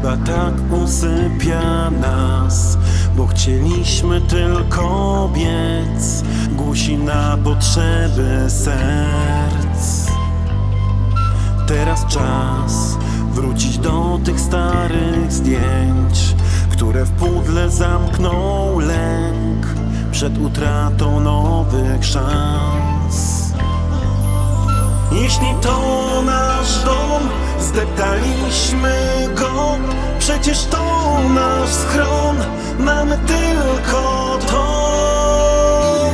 Chyba tak usypia nas, bo chcieliśmy tylko biec, głusi na potrzeby serc. Teraz czas wrócić do tych starych zdjęć, które w pudle zamknął lęk przed utratą nowych szans. Jeśli to nasz dom, zdeptaliśmy go, przecież to nasz schron, mamy tylko to.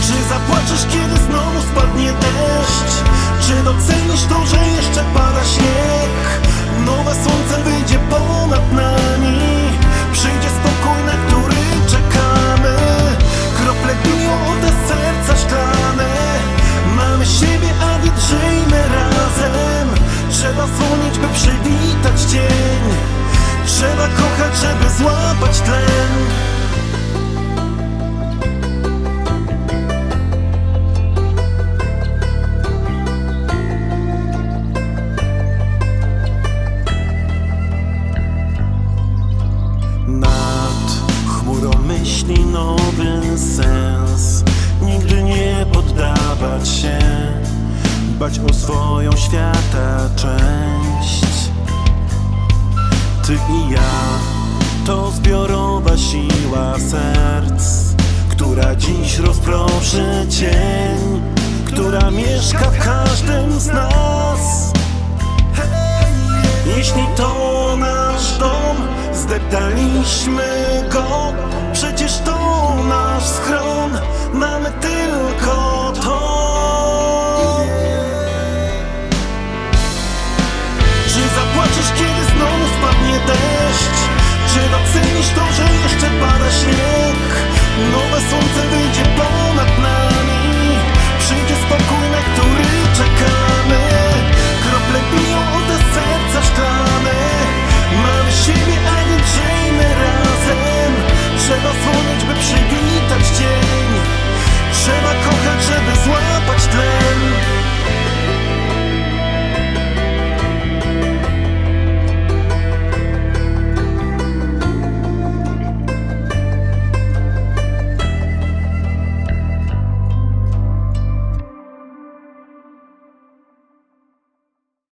Czy zapłaczesz, kiedy znowu spadnie deszcz? Czy docenisz to, że jeszcze pada żeby złapać tlen. Nad chmurą myśli nowy sens. Nigdy nie poddawać się Dbać o swoją świata część. Ty i ja to zbiorowa siła serc Która dziś rozproszy cień Która mieszka w każdym z nas. Jeśli to nasz dom, zdeptaliśmy go Przecież to nasz schron, mamy tylko